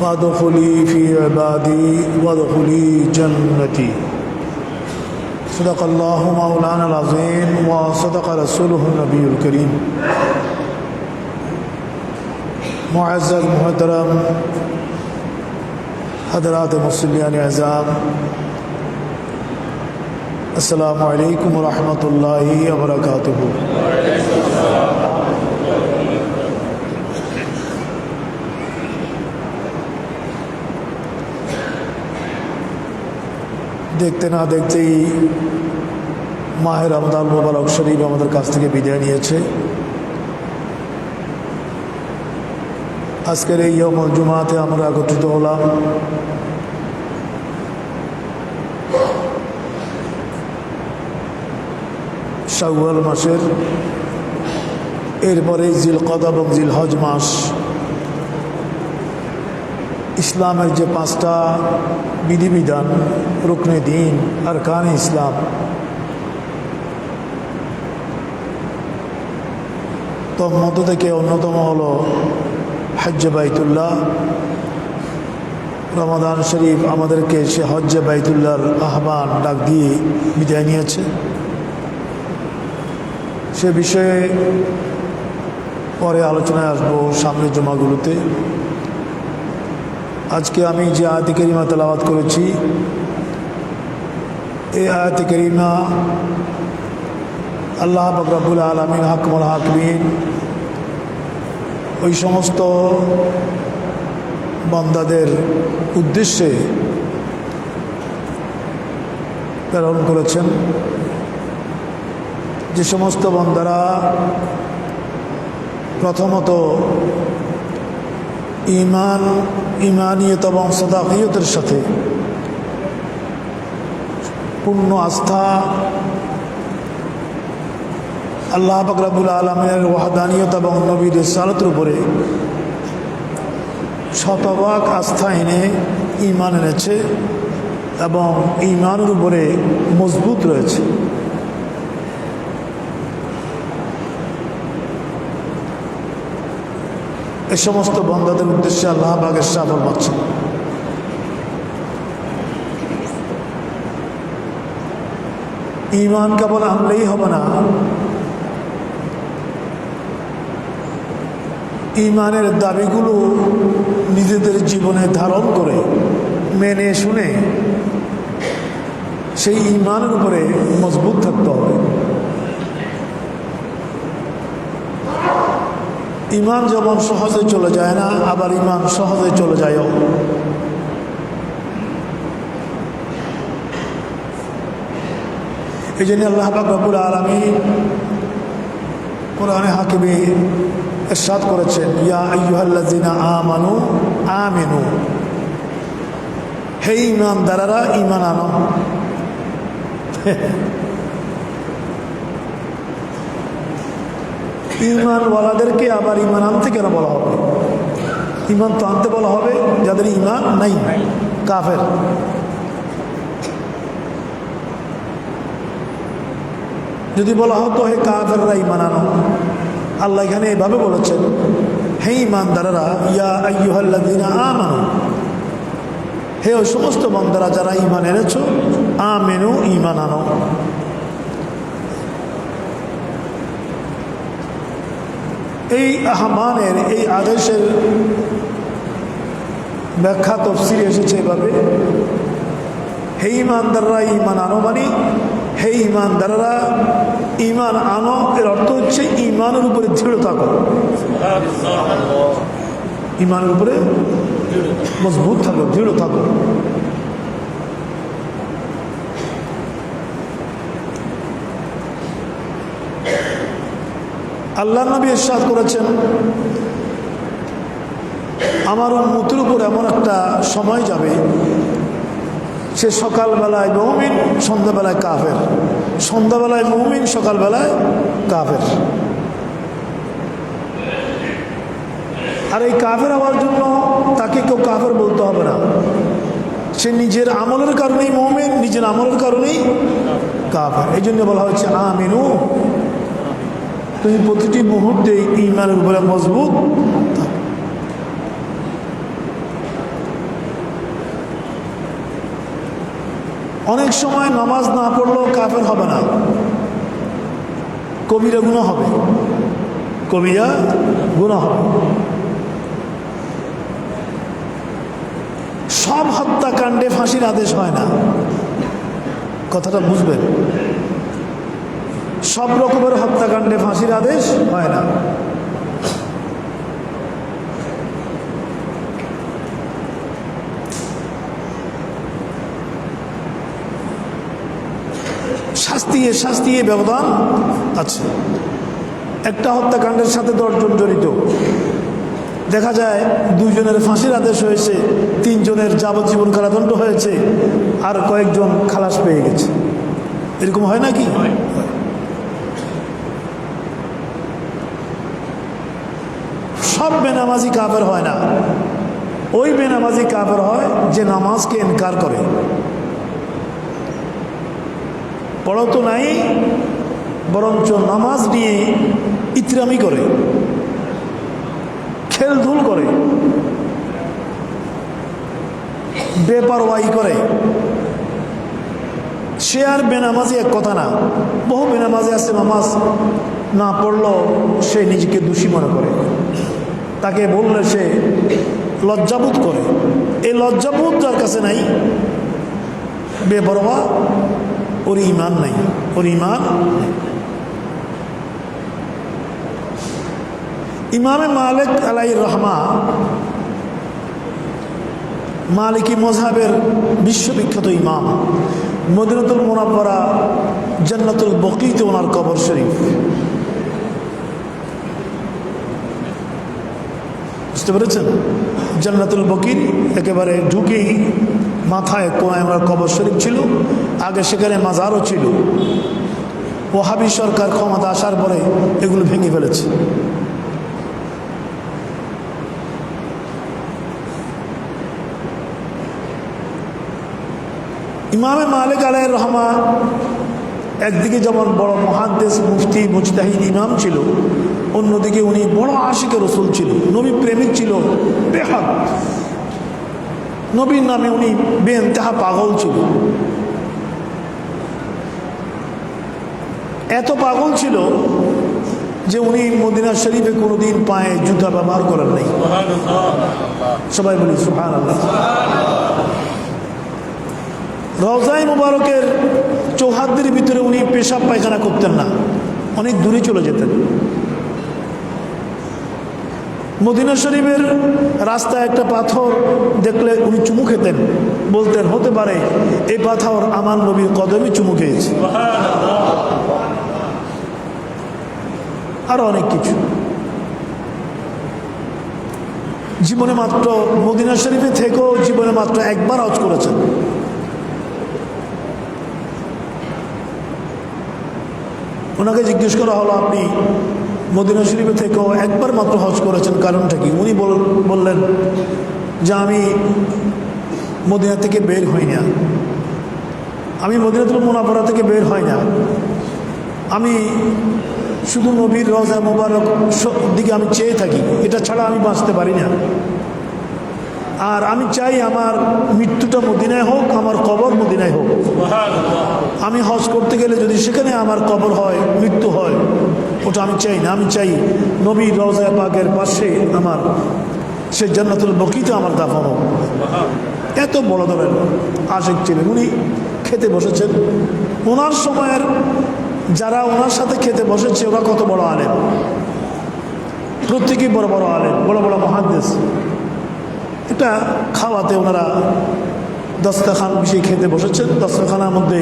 فادخلي في عبادي وادخلي جنتي. صدق الله مولانا العظيم وصدق رسوله النبي الكريم. معزز محترم حضرات مسلیان اعظام السلام علیکم ورحمۃ اللہ وبرکاتہ. দেখতে না দেখতেই মাহের রমদান মোবারক শরীফ আমাদের কাছ থেকে বিদায় নিয়েছে। আজকের এই ইয়মল জুমাতে আমরা একত্রিত হলাম। শাওয়াল মাসের, এরপরে জিল কদ এবং জিল হজ মাস। ইসলামের যে পাঁচটা বিধিবিধান, রুকনে দিন আর কানে ইসলাম। তোর মধ্য থেকে অন্যতম হলো হজ্জ বাইতুল্লাহ। রমাদান শরীফ আমাদেরকে সে হজ্জ বাইতুল্লাহর আহ্বান, ডাক দিয়ে বিদায় নিয়েছে। সে বিষয়ে পরে আলোচনায় আসব সামনের জমাগুলোতে। আজকে আমি যে আয়াতি করিমা তেলাওয়াত করেছি, এই আয়াতি করিমা আল্লাহ বকরাবুল আলমিন হাকমুল হাকমিন ওই সমস্ত বান্দাদের উদ্দেশ্যে প্রেরণ করেছেন। যে সমস্ত বন্দারা প্রথমত ইমান ইমানিয়ত এবং সদাকিয়তের সাথে। পূর্ণ আস্থা আল্লাহ বকরাবুল আলমের ওয়াহাদানিয়ত এবং নবীর সালতের উপরে। শতভাগ আস্থা এনে ইমান এনেছে এবং ইমানের উপরে মজবুত রয়েছে। এ সমস্ত বন্ধাদের উদ্দেশ্যে আল্লাহ বাগের শাহ ফরমাচ্ছেন ইমান কেবল আনলেই হবে না। ইমানের দাবিগুলো নিজেদের জীবনে ধারণ করে, মেনে শুনে সেই ইমানের উপরে মজবুত থাকতে হবে। ইমান যেমন সহজে চলে যায় না, আবার ইমান সহজে চলে যায়ও। এই জন্য আল্লাহ বাকবুল আলমী কোরআনে হাকিমে এরশাদ করেছেন, ইয়া আইয়ুহাল্লাযিনা আমানু আমিনু। হে ইমানদারেরা, ইমান আনো। ইমানওয়ালাদেরকে আবার ইমান আনতে কেন বলা হবে? ইমান তো আনতে বলা হবে যাদের ইমান নাই, কাফের। যদি বলা হতো, হে কাফেররা, ইমান আনো। আল্লাহ এখানে এভাবে বলেছেন, হে ইমানদারেরা, ইয়া আইয়ুহাল্লাযিনা আমানু। হে ওই সমস্ত বন্দারা যারা ইমান এনেছো, আমেনু, ইমান আনো। এই আহ্বানের, এই আদেশের ব্যাখ্যা, তফসিল এসেছে এভাবে। হে ইমানদাররা, ইমান আনো মানে হে ইমানদাররা, ইমান আনো, এর অর্থ হচ্ছে ইমানের উপরে দৃঢ় থাকো। ইমানের উপরে মজবুত থাকো, দৃঢ় থাকো। আল্লাহ নবী এরশাদ করেছেন। আমার উন্মতির উপর এমন একটা সময় যাবে, সে সকালবেলায় মৌমিন, সন্ধ্যাবেলায় কাফের। সন্ধ্যাবেলায় মৌমিন, সকালবেলায় কাফের। আর এই কাফের হওয়ার জন্য তাকে কেউ কাফের বলতে হবে না। সে নিজের আমলের কারণেই মৌমিন, নিজের আমলের কারণেই কাফের। এই জন্য বলা হচ্ছে আমিনু তুমি প্রতিটি মুহূর্তে ইমানের উপরে মজবুত অনেক সময় নামাজ না পড়লেও কাফের হবে না। কবিরা গুণা হবে। কবিরা গুণা হবে। সব হত্যাকাণ্ডে ফাঁসির আদেশ হয় না। কথাটা বুঝবেন। সব রকমের হত্যাকাণ্ডে ফাঁসির আদেশ হয় না। শাস্তিয়ে শাস্তিয়ে ব্যবধান আছে। একটা হত্যাকাণ্ডের সাথে দশজন জড়িত। দেখা যায় দুইজনের ফাঁসির আদেশ হয়েছে, তিনজনের যাবজ্জীবন কারাদণ্ড হয়েছে, আর কয়েকজন খালাস পেয়ে গেছে। এরকম হয় নাকি? সব বেনামাজি কাফের হয় না। ওই বেনামাজি কাফের হয় যে নামাজকে ইনকার করে। পড়ো তো নাই, বরঞ্চ নামাজ নিয়ে ইতরামি করে, খেলধুল করে বেপারওয়াই করে। সে আর বেনামাজি এক কথা না। বহু বেনামাজি আছে নামাজ না পড়লেও সে নিজেকে দোষী মনে করে। তাকে বললে সে লজ্জাবোধ করে এই লজ্জাবোধ যার কাছে নাই বেপরোয়া ওর ইমান নাই, ওর ইমান। ইমামে মালিক আলাই রহমা মালিকি মজহাবের বিশ্ববিখ্যাত ইমাম, মদিনাতুল মোনাব্বরা জান্নাতুল বকিতে ওনার কবর শরীফ বুঝতে পেরেছেন? জান্নাতুল বকির একেবারে ঢুকেই মাথায় কোনায় ওনার কবর শরীফ ছিল, আগে সেখানে মাজারও ছিল। ওহাবি সরকার ক্ষমতা আসার পরে এগুলো ভেঙে ফেলেছে। ইমামে মালিক আলাই রহমা একদিকে যেমন বড় মহাদ্দেশ মুফতি মুজতাহিদ ইমাম ছিল অন্যদিকে উনি বড় আশিকে রসুল ছিল নবী প্রেমিক ছিল বেহাদ নবীর নামে উনি বেনতেহা পাগল ছিল। এত পাগল ছিল যে উনি মদিনা শরীফে কোনোদিন পায়ে জুতা ব্যবহার করেন নাই। সবাই বলি সুহান আল্লাহ রওজাই মুবারকের চৌহাদ্দের ভিতরে উনি পেশাব পায়খানা করতেন না। অনেক দূরে চলে যেতেন। মদিনা শরীফের রাস্তায় একটা পাথর দেখলে উনি চুমু খেতেন। বলতেন, হতে পারে এই পাথর আমার নবীর কদমে চুমু খেয়েছে। আরও অনেক কিছু। জীবনে মাত্র মদিনা শরীফে থেকেও জীবনে মাত্র একবার হজ করেছেন। ওনাকে জিজ্ঞেস করা হলো, আপনি মদিনা শরীফে থেকেও একবার মাত্র হজ করেছেন, কারণটা কি? উনি বল- বললেন, যে আমি মদিনা থেকে বের হই না। আমি মদিনাতুল মোনাফরা থেকে বের হই না। আমি শুধু নবীর রজা মোবারক দিকে আমি চেয়ে থাকি। এটা ছাড়া আমি বাঁচতে পারি না। আর আমি চাই আমার মৃত্যুটা মদিনায় হোক আমার কবর মদিনায় হোক। আমি হজ করতে গেলে যদি সেখানে আমার কবর হয় মৃত্যু হয় ওটা আমি চাই না। আমি চাই নবী রওজা পাকের পাশে আমার সে জান্নাতুল বকিতে আমার দাফন হোক। এত বড় ধরেন আশেক ছিলেন। উনি খেতে বসেছেন। ওনার সময়ের যারা ওনার সাথে খেতে বসেছে ওরা কত বড় আলেম। প্রত্যেকেই বড় বড় আলেম বড় বড় মহাদেশ এটা খাওয়াতে ওনারা দস্তখান বিষয়ে খেতে বসেছেন। দস্তখানার মধ্যে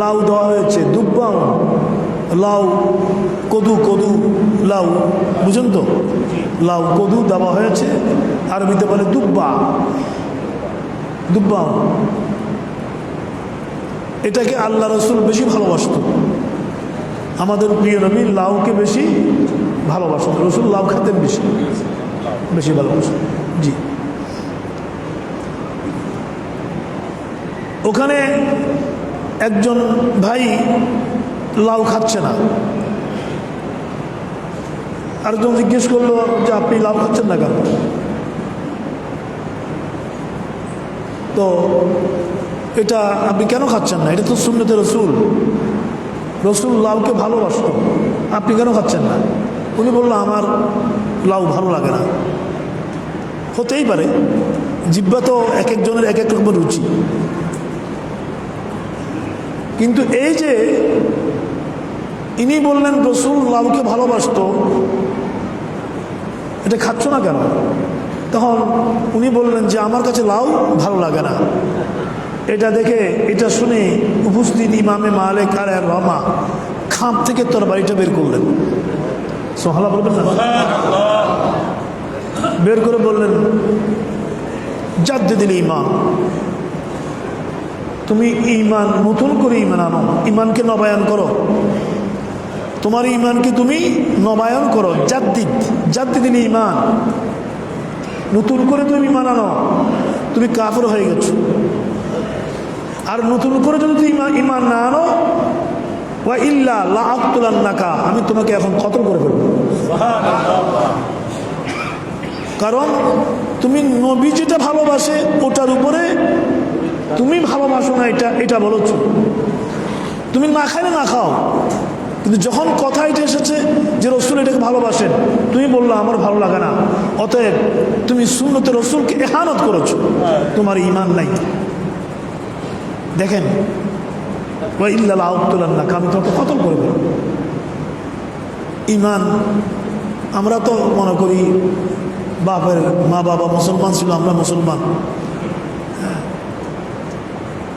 লাউ দেওয়া হয়েছে দুব্বাও লাউ, কদু কদু লাউ, বুঝুন তো? লাউ, কদু দেওয়া হয়েছে, আরবিতে বলে দুব্বা। দুব্বাও এটাকে আল্লাহ রসুল বেশি ভালোবাসত। আমাদের প্রিয় নবী লাউকে বেশি ভালোবাসত। রসুল লাউ খেতেন বেশি বেশি ভালোবাসত। জি। ওখানে একজন ভাই লাউ খাচ্ছে না। আরেকজন জিজ্ঞেস করল যে, আপনি লাউ খাচ্ছেন না কেন? তো এটা আপনি কেন খাচ্ছেন না? এটা তো সুন্নতে রসুল। রসুল লাউকে ভালোবাসত। আপনি কেন খাচ্ছেন না? উনি বলল, আমার লাউ ভালো লাগে না। হতেই পারে জিব্বা তো এক একজনের এক এক রকমের রুচি। কিন্তু এই যে ইনি বললেন রসুল লাউকে ভালোবাসত। এটা খাচ্ছ না কেন? তখন উনি বললেন যে, আমার কাছে লাউ ভালো লাগে না। এটা দেখে, এটা শুনে উপস্থিত ইমামে মালিক আর রমা খাপ থেকে তোর বাড়িটা বের করলেন। সোহালা বলবেন না? বের করে বললেন জাদ্দে দিলে ইমাম। তুমি ইমান নতুন করে ইমান আনো। ইমানকে নবায়ন করো। তোমার ইমানকে তুমি নবায়ন করো। জাদ্দিদ জাদ্দিদ দিলে ইমান নতুন করে তুমি ইমান আনো। তুমি কাফর হয়ে গেছো। আর নতুন করে যদি তুমি ইমান না আনো, ওয়া ইল্লা আক্তুলান্নাকা, আমি তোমাকে এখন কতল করে ফেলব? কারণ তুমি নবী যেটা ভালোবাসে, ওটার উপরে তুমি ভালোবাসো না এটা এটা বলেছ তুমি না খাইলে না খাও। কিন্তু যখন কথা এটা এসেছে যে রসুল এটাকে ভালোবাসেন, তুমি বলল, আমার ভালো লাগে না। অতএব তুমি শূন্যতে রসুলকে এহানত করেছ। তোমার ইমান নাই। দেখেন ইল্লাল আউতুল্লাহ আমি তোমাকে কতল করব ইমান আমরা তো মনে করি বাপের মা বাবা মুসলমান ছিল, আমরা মুসলমান।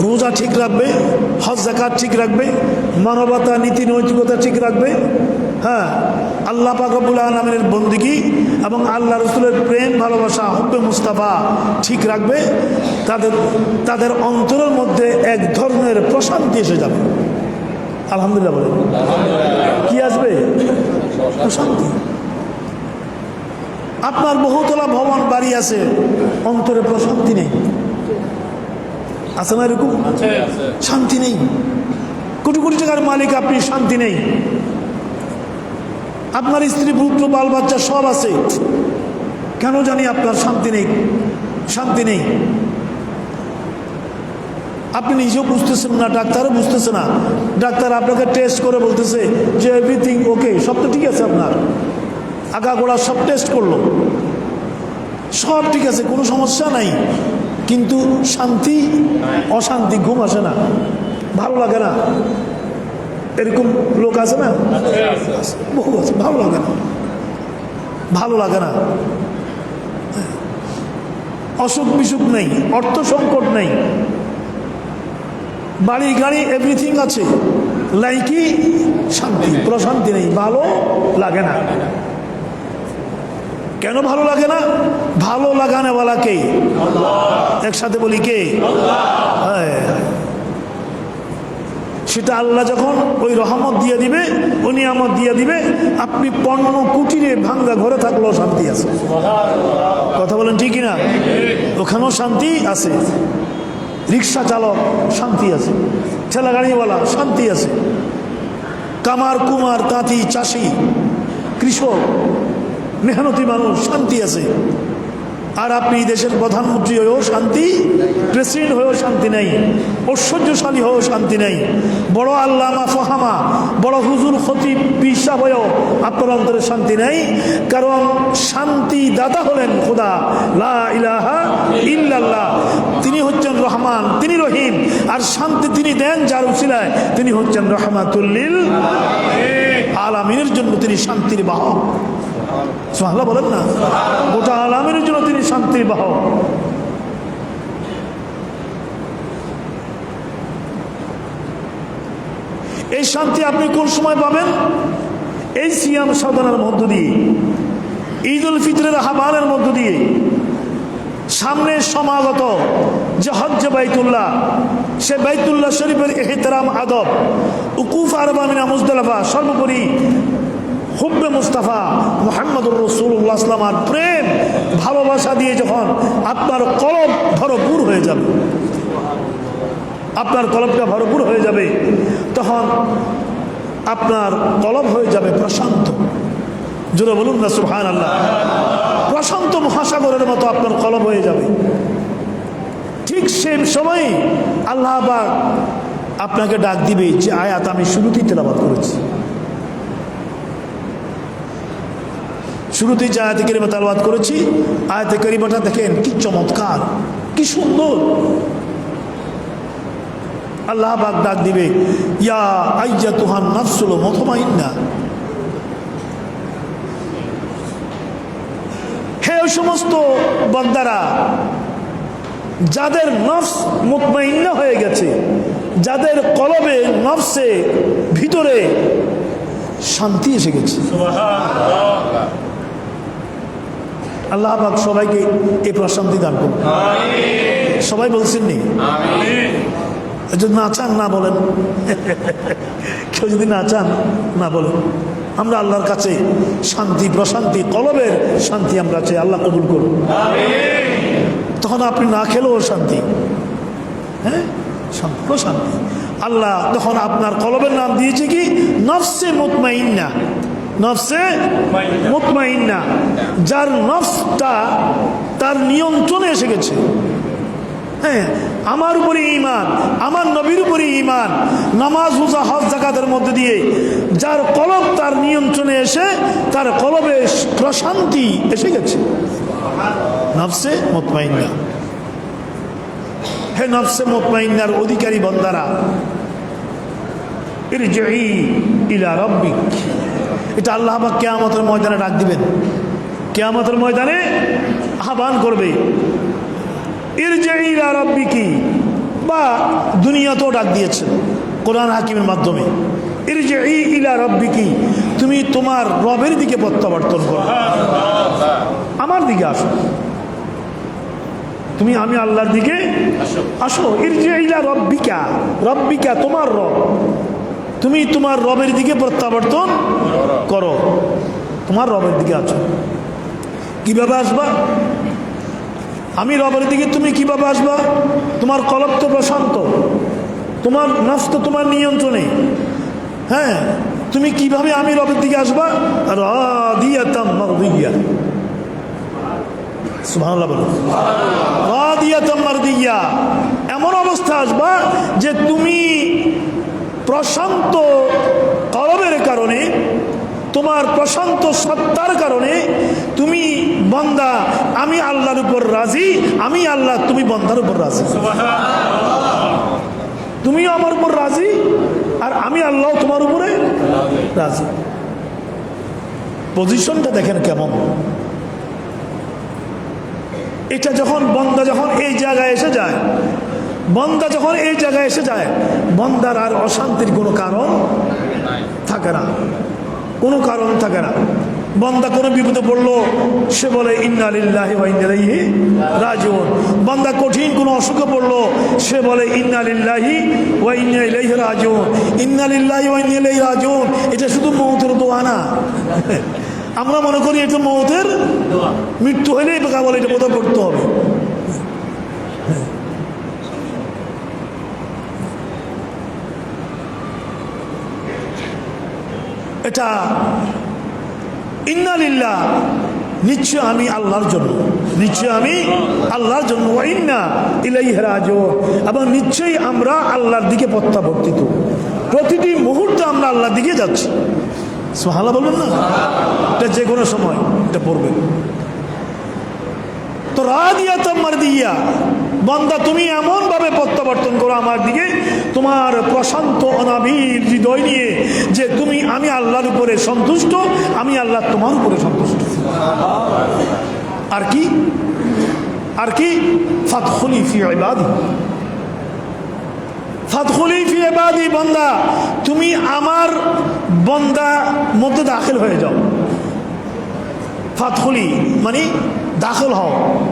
রোজা ঠিক রাখবে, হজ জাকাত ঠিক রাখবে, মানবতা, নীতি, নৈতিকতা ঠিক রাখবে হ্যাঁ আল্লাহ পাকবুল আলমের বন্দিগি এবং আল্লাহ রসুলের প্রেম, ভালোবাসা, হব্বে মুস্তাফা ঠিক রাখবে, তাদের তাদের অন্তরের মধ্যে এক ধরনের প্রশান্তি এসে যাবে। আলহামদুলিল্লাহ বলে কি আসবে? প্রশান্তি। আপনার বহুতলা ভবন বাড়ি আছে, অন্তরে প্রশান্তি নেই। আছে না এরকম? শান্তি নেই। কোটি কোটি টাকার মালিক আপনি শান্তি নেই। আপনার স্ত্রী পুত্র বাল বাচ্চা সব আছে। কেন জানি আপনার শান্তি নেই? শান্তি নেই। আপনি নিজেও বুঝতেছেন না ডাক্তারও বুঝতেছে না। ডাক্তার আপনাকে টেস্ট করে বলতেছে যে এভরিথিং ওকে সব তো ঠিক আছে আপনার। আগা গোড়া সব টেস্ট করল। সব ঠিক আছে কোনো সমস্যা নাই। কিন্তু শান্তি, অশান্তি, ঘুম আসে না, ভালো লাগে না। এরকম লোক আছে না? বহু আছে, ভালো লাগে না। ভালো লাগে না। অসুখ বিসুখ নেই, অর্থ সংকট নেই। বাড়ি, গাড়ি এভরিথিং আছে। লাইকি শান্তি, প্রশান্তি নেই, ভালো লাগে না। কেন ভালো লাগে না? ভালো লাগানেওয়ালা কে একসাথে বলি কে। সেটা আল্লাহ যখন ওই রহমত দিয়ে দিবে ওই নিয়ামত দিয়ে দিবে, আপনি পণ্য কুটিরে ভাঙ্গা ঘরে থাকলেও শান্তি আছে। কথা বলেন ঠিকই না ওখানেও শান্তি আছে। রিক্সা চালক, শান্তি আছে। ঠেলা গাড়িওয়ালা, শান্তি আছে। কামার, কুমার, তাঁতি, চাষি, কৃষক মেহনতি মানুষ, শান্তি আছে। আর আপনি দেশের প্রধানমন্ত্রী হয়েও শান্তি, প্রেসিডেন্ট হয়েও শান্তি নেই, ঐশ্বর্যশালী হয়েও শান্তি নেই। বড় আল্লামা ফহামা, বড় হুজুর খতিব পিসা হয়েও আপনার অন্তরে শান্তি নেই। কারণ শান্তি দাতা হলেন খোদা, লা ইলাহা ইল্লাল্লাহ। তিনি হচ্ছেন রহমান, তিনি রহিম। আর শান্তি তিনি দেন যার উচিলায় তিনি হচ্ছেন রহমাতুল্লিল আলামিনের জন্য তিনি শান্তির বাহক। সোহাল্লা বলেন না। গোটা আলামের জন্য তিনি শান্তির বাহক এই শান্তি আপনি কোন সময় পাবেন? এই সিয়াম সাধনার মধ্য দিয়ে ঈদ উল ফিতরের আহ্বানের মধ্য দিয়ে। সামনে সমাগত যে হজ্জে বাইতুল্লাহ, সে বাইতুল্লাহ শরীফের এহতরাম আদব, উকুফ আরবামিনা মুজদালাফা, সর্বোপরি হুব্বে মুস্তাফা মোহাম্মদুর রসুল্লাহ আসলামার প্রেম, ভালোবাসা দিয়ে যখন আপনার কলম ভরপুর হয়ে যাবে, আপনার কলমটা ভরপুর হয়ে যাবে, তখন আপনার কলম হয়ে যাবে প্রশান্ত। জোরে বলুন না সুহান আল্লাহ প্রশান্ত মহাসাগরের মতো আপনার কলম হয়ে যাবে। ঠিক সেম সময় আল্লাহ আপনাকে ডাক দিবে যে আয়াত আমি শুরুতেই তেলাবাদ করেছি। শুরুতেই যে আয়াতে করিমা তালবাদ করেছি, আয়াতে করিমাটা দেখেন কি চমৎকার, কি সুন্দর। আল্লাহ পাক ডাক দিবে, ইয়া আইজা তুহান নাফসুল মতমাইন্না। হে ওই সমস্ত বন্দারা, যাদের নফস মুতমাইন্না হয়ে গেছে, যাদের কলবে নফসে ভিতরে শান্তি এসে গেছে। আল্লাহ পাক সবাইকে এই প্রশান্তি দান করুন। সবাই বলছেন নি? যদি না চান না বলেন। কেউ যদি না চান না বলেন। আমরা আল্লাহর কাছে শান্তি প্রশান্তি কলবের শান্তি আমরা চাই। আল্লাহ কবুল করুন। তখন আপনি না খেলেও শান্তি। হ্যাঁ? শান্তি প্রশান্তি। আল্লাহ তখন আপনার কলবের নাম দিয়েছে কি? নফসে মুতমাইন্না। নফসে মুতমাইন্না। যার নফসটা তার নিয়ন্ত্রণে এসে গেছে। হ্যাঁ আমার উপরে ইমান আমার নবীর উপরে ইমান নামাজ হুজা হজ জাকাতের মধ্যে দিয়ে যার কলব তার নিয়ন্ত্রণে এসে তার কলবে প্রশান্তি এসে গেছে। নফসে মতমাইন্না। হে নফসে মতমাইন্নার অধিকারী বন্দারা ইলা রব্বিক। এটা আল্লাহ পাক কেয়ামতের ময়দানে ডাক দিবেন। কেয়ামতের ময়দানে আহ্বান করবে। ইরজিই ইলা রব্বিকি। বা দুনিয়াতেও ডাক দিয়েছেন কোরআন হাকিমের মাধ্যমে। ইরজিই ইলা রব্বিকি। তুমি তোমার রবের দিকে প্রত্যাবর্তন করো। আমার দিকে আসো। তুমি আমি আল্লাহর দিকে আসো। ইরজিলা রব্বিকা। রব্বিকা তোমার রব। তুমি তোমার রবের দিকে প্রত্যাবর্তন করো। তোমার রবের দিকে আছো। কীভাবে আসবা? আমি রবের দিকে তুমি কীভাবে আসবা? তোমার কলব তো প্রশান্ত। তোমার নফস তো তোমার নিয়ন্ত্রণে। হ্যাঁ তুমি কীভাবে আমি রবের দিকে আসবা? রাদিয়াতাম এমন অবস্থা আসবা যে তুমি প্রশান্ত কলবের কারণে, তোমার প্রশান্ত সত্তার কারণে তুমি বন্দা, আমি আল্লাহর উপর রাজি, আমি আল্লাহ, তুমি বন্দার উপর রাজি। তুমিও আমার উপর রাজি, আর আমি আল্লাহ তোমার উপরে রাজি। পজিশনটা দেখেন কেমন। এটা যখন বন্দা যখন এই জায়গায় এসে যায় বন্দা যখন এই জায়গায় এসে যায়, বন্দার আর অশান্তির কোনো কারণ থাকে না। কোনো কারণ থাকে না। বন্দা কোনো বিপদে পড়ল, সে বলে ইন্নালিল্লাহি ওয়াইনালাইহি রাজিউন। বন্দা কঠিন কোনো অসুখে পড়ল, সে বলে ইন্নালিল্লাহি ওয়াইনালাইহি রাজিউন। ইন্নালিল্লাহি ওয়াইনালাইহি রাজিউন। এটা শুধু মৌতের দোয়া না। আমরা মনে করি এটা মৌতের মৃত্যু বেকা বলে এটা বোধ করতে হবে। এটা ইন্নালিল্লাহ নিশ্চয় আমি আল্লাহর জন্য, নিশ্চয় আমি আল্লাহর জন্য ইন্না ইলাই হেরাজ এবং নিশ্চয়ই আমরা আল্লাহর দিকে প্রত্যাবর্তিত। প্রতিটি মুহূর্তে আমরা আল্লাহর দিকে যাচ্ছি। সোহালা বলবেন না? এটা যে কোনো সময় এটা পড়বে তো রাদিয়া তোমার দিয়া বন্দা তুমি এমন ভাবে প্রত্যাবর্তন করো আমার দিকে। তোমার প্রশান্ত অনাবির হৃদয় নিয়ে যে তুমি, আমি আল্লাহর উপরে সন্তুষ্ট, আমি আল্লাহ তোমার উপরে সন্তুষ্ট। আর কি? আর কি? ফাতখুলি ফি ইবাদি। ফাতখুলি ফি ইবাদি, বন্দা, তুমি আমার বন্দা মধ্যে দাখিল হয়ে যাও। ফাতখুলি মানে দাখল হও।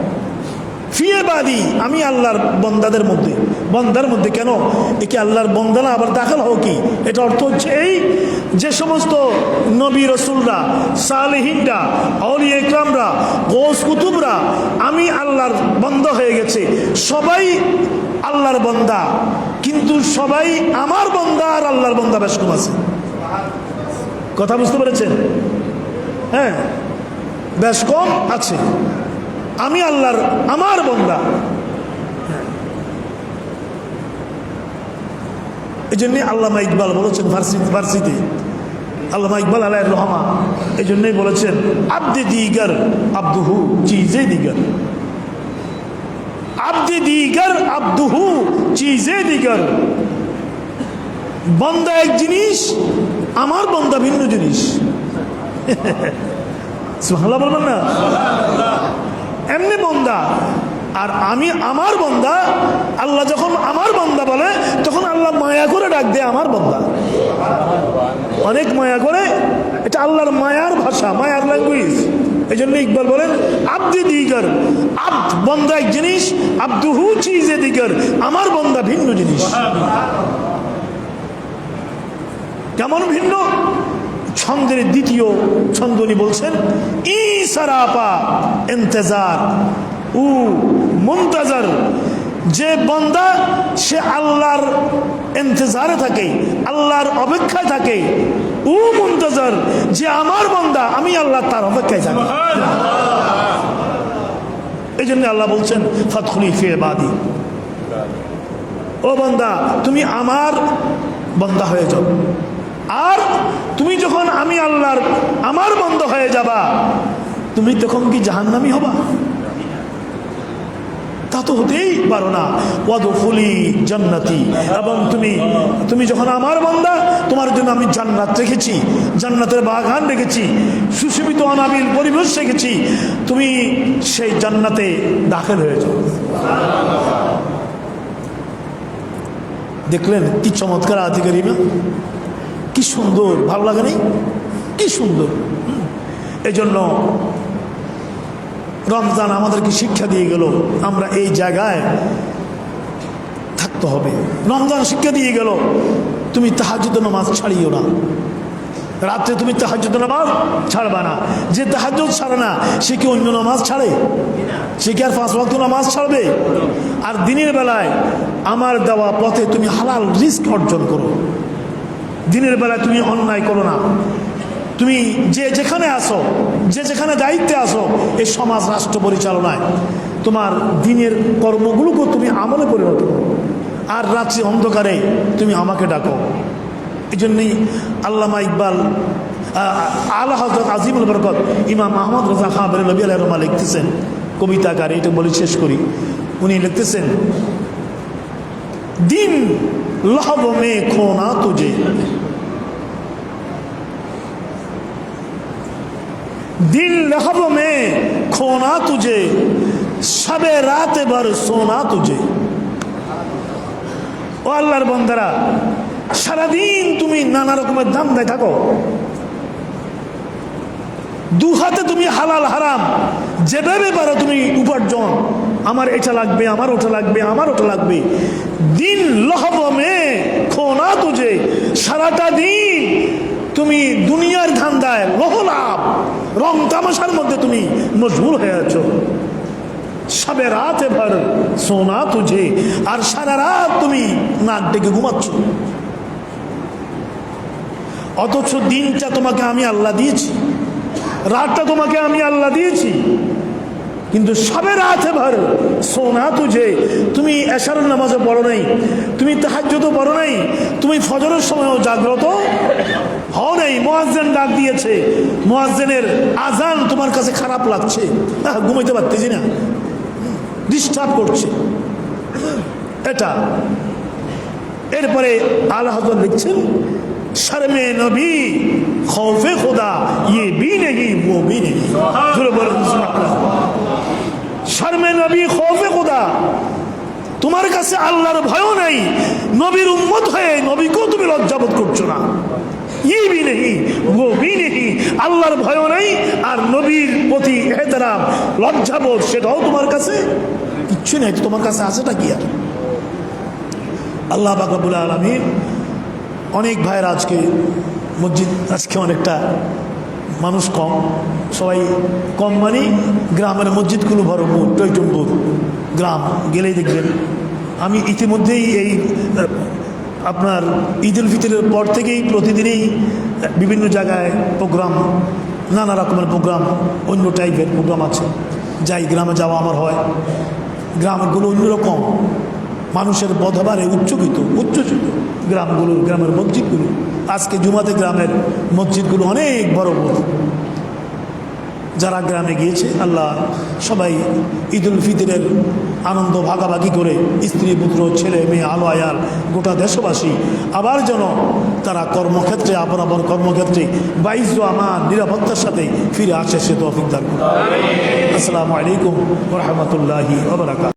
ফিয়ে বাদি আমি আল্লাহর বন্দাদের মধ্যে। বন্দার মধ্যে কেন? একে আল্লাহর বন্দা না? আবার দাখিল হও কি? এটা অর্থ হচ্ছে এই যে সমস্ত নবী রসুলরা, সালেহিনরা অলি একরামরা গোস কুতুবরা, আমি আল্লাহর বন্ধ হয়ে গেছে। সবাই আল্লাহর বন্দা। কিন্তু সবাই আমার বন্দা আর আল্লাহর বন্দা বেশ কম আছে। কথা বুঝতে পেরেছেন? হ্যাঁ বেশ কম আছে। আমি আল্লাহর, আমার বন্দা। এই জন্যে আল্লামা ইকবাল বলেছেন ফার্সি ফার্সিতে। আল্লামা ইকবাল আলাই রহমা এই জন্যই বলেছেন, আব্দে দিগার, আব্দুহু, চিজে দিগার। আব্দে দিগার, আব্দুহু, চিজে দিগার। বন্দা এক জিনিস, আমার বন্দা ভিন্ন জিনিস। সুবহানাল্লাহ বলবেন না? এমনি বন্দা। আর আমি আমার বন্দা, আল্লাহ যখন আমার বন্দা বলে, তখন আল্লাহ মায়া করে ডাক দেয় আমার বন্দা। অনেক মায়া করে, এটা আল্লাহর মায়ার ভাষা, মায়ার ল্যাঙ্গুয়েজ এই জন্য ইকবাল বলেন, আব্দি দিগর, আব্দ বন্দা এক জিনিস, আব্দুহু চিজে দিগর, আমার বন্দা ভিন্ন জিনিস। কেমন ভিন্ন? ছন্দের দ্বিতীয় ছন্দনী বলছেন, ই সারাপা, এন্তেজার, উ মুন্তাজার। যে বন্দা, সে আল্লাহর এন্তেজারে থাকে, আল্লাহর অপেক্ষায় থাকে। উ মুন্তাজার, যে আমার বন্দা, আমি আল্লাহ তার অপেক্ষায় থাকি। এই জন্য আল্লাহ বলছেন ফতখুলি ফিরে বাদি ও বন্দা, তুমি আমার বন্দা হয়ে যাও। আর তুমি যখন আমি আল্লাহর, আমার বন্ধ হয়ে যাবা, তুমি তখন কি জাহান্নামি হবা? তা তো হতেই পারো না। ওয়াদুফুলি জান্নাতি। এবং তুমি তুমি যখন আমার বন্দা, তোমার জন্য আমি জান্নাত রেখেছি, জান্নাতের বাগান রেখেছি, সুশোভিত অনাবিল পরিবেশ রেখেছি, তুমি সেই জান্নাতে দাখিল হয়ে যাও দেখলেন কি চমৎকার আধিকারিমা কি সুন্দর, ভালো লাগে নেই? কি সুন্দর। এজন্য রমজান আমাদেরকে শিক্ষা দিয়ে গেল, আমরা এই জায়গায় থাকতে হবে। রমজান শিক্ষা দিয়ে গেল, তুমি তাহাজুদ নামাজ ছাড়িও না। রাত্রে তুমি তাহাজুদ নামাজ ছাড়বা না। যে তাহাজুদ ছাড়ে না, সে কি অন্য নামাজ ছাড়ে? সে কি আর পাঁচ ওয়াক্ত নামাজ ছাড়বে? আর দিনের বেলায় আমার দেওয়া পথে তুমি হালাল রিস্ক অর্জন করো। দিনের বেলায় তুমি অন্যায় করো না। তুমি যে যেখানে আসো যে যেখানে দায়িত্বে আসো এই সমাজ রাষ্ট্র পরিচালনায় তোমার দিনের কর্মগুলোকে তুমি আমলে পরিণত করো আর রাত্রি অন্ধকারে তুমি আমাকে ডাকো। এই জন্যই আল্লামা ইকবাল আল্লাহ হজরত আজিমুল বরকত ইমাম আহমদ রাজা খাঁ বের নবী আল্লাহ রহমা লিখতেছেন কবিতাকারে এটা বলে শেষ করি। উনি লিখতেছেন, দিন লহব মে খোনা তুঝে दिल लहब में खोना तुझे सबे रात भर सोना तुझे ও আল্লাহর বন্দারা সারাদিন তুমি নানা রকমের দাম দেয় থাকো দু হাতে তুমি হালাল হারাম যেভাবে পারো তুমি উপার্জন আমার এটা লাগবে আমার ওটা লাগবে আমার ওটা লাগবে দিন লহব মে খোনা তুঝে সারাটা দিন তুমি দুনিয়ার ধান্দায় লহলাভ, রং তামাশার মধ্যে তুমি মজবুর হয়ে আছো। সবে রাতে ভর সোনা তুঝে, আর সারা রাত তুমি নাক ডেকে ঘুমাচ্ছ। অথচ দিনটা তোমাকে আমি আল্লাহ দিয়েছি, রাতটা তোমাকে আমি আল্লাহ দিয়েছি। কিন্তু সবে রাতে ভর সোনা তুঝে তুমি এশারের নামাজে পড়ো নাই, তুমি তাহাজ্যত পড়ো নাই, তুমি ফজরের সময়ও জাগ্রত হও নাই। মোয়াজ্জেন ডাক দিয়েছে, মোয়াজ্জেনের আজান তোমার কাছে খারাপ লাগছে। ঘুমাইতে পারতেছি না। ডিস্টার্ব করছে। এটা। এরপরে আল্লাহ লিখছেন, শর্মে নবী, খৌফে খোদা ইয়ে বি নেই ও বি নেই। শর্মে নবী, খৌফে খোদা। তোমার কাছে আল্লাহর ভয়ও নাই, নবীর উম্মত হয়ে নবীকেও তুমি লজ্জাবোধ করছ না। ই বি ও বি নেই আল্লাহর ভয়ও নাই আর নবীর প্রতি এহতারাম, লজ্জাবোধ, সেটাও তোমার কাছে কিচ্ছু নেই তোমার কাছে আছেটা কি আর? আল্লাহ বাকবুল আলমীর অনেক ভাইয়ের আজকে মসজিদ, আজকে অনেকটা মানুষ কম। সবাই কম মানে গ্রামের মসজিদগুলো ভরপুর টৈটম্পুর গ্রাম, গেলেই দেখবেন। আমি ইতিমধ্যেই এই, আপনার ঈদ উল ফিতরের পর থেকেই প্রতিদিনই বিভিন্ন জায়গায় প্রোগ্রাম, নানা রকমের প্রোগ্রাম, অন্য টাইপের প্রোগ্রাম আছে। যাই গ্রামে যাওয়া আমার হয়। গ্রামগুলো অন্যরকম। মানুষের বধবারে উচ্চকিত উচ্চকিত গ্রামগুলো, গ্রামের মসজিদগুলো। আজকে জুমাতে গ্রামের মসজিদগুলো অনেক বড় বড় যারা গ্রামে গিয়েছে, আল্লাহ সবাই ঈদ উল ফিতরের আনন্দ ভাগাভাগি করে স্ত্রী, পুত্র, ছেলে, মেয়ে, আলো, আয়াল, গোটা দেশবাসী আবার যেন তারা কর্মক্ষেত্রে আপন আপন কর্মক্ষেত্রে বাইশ আমার নিরাপত্তার সাথে ফিরে আসে, সে তৌফিক দান। আসসালামু আলাইকুম রহমতুল্লাহি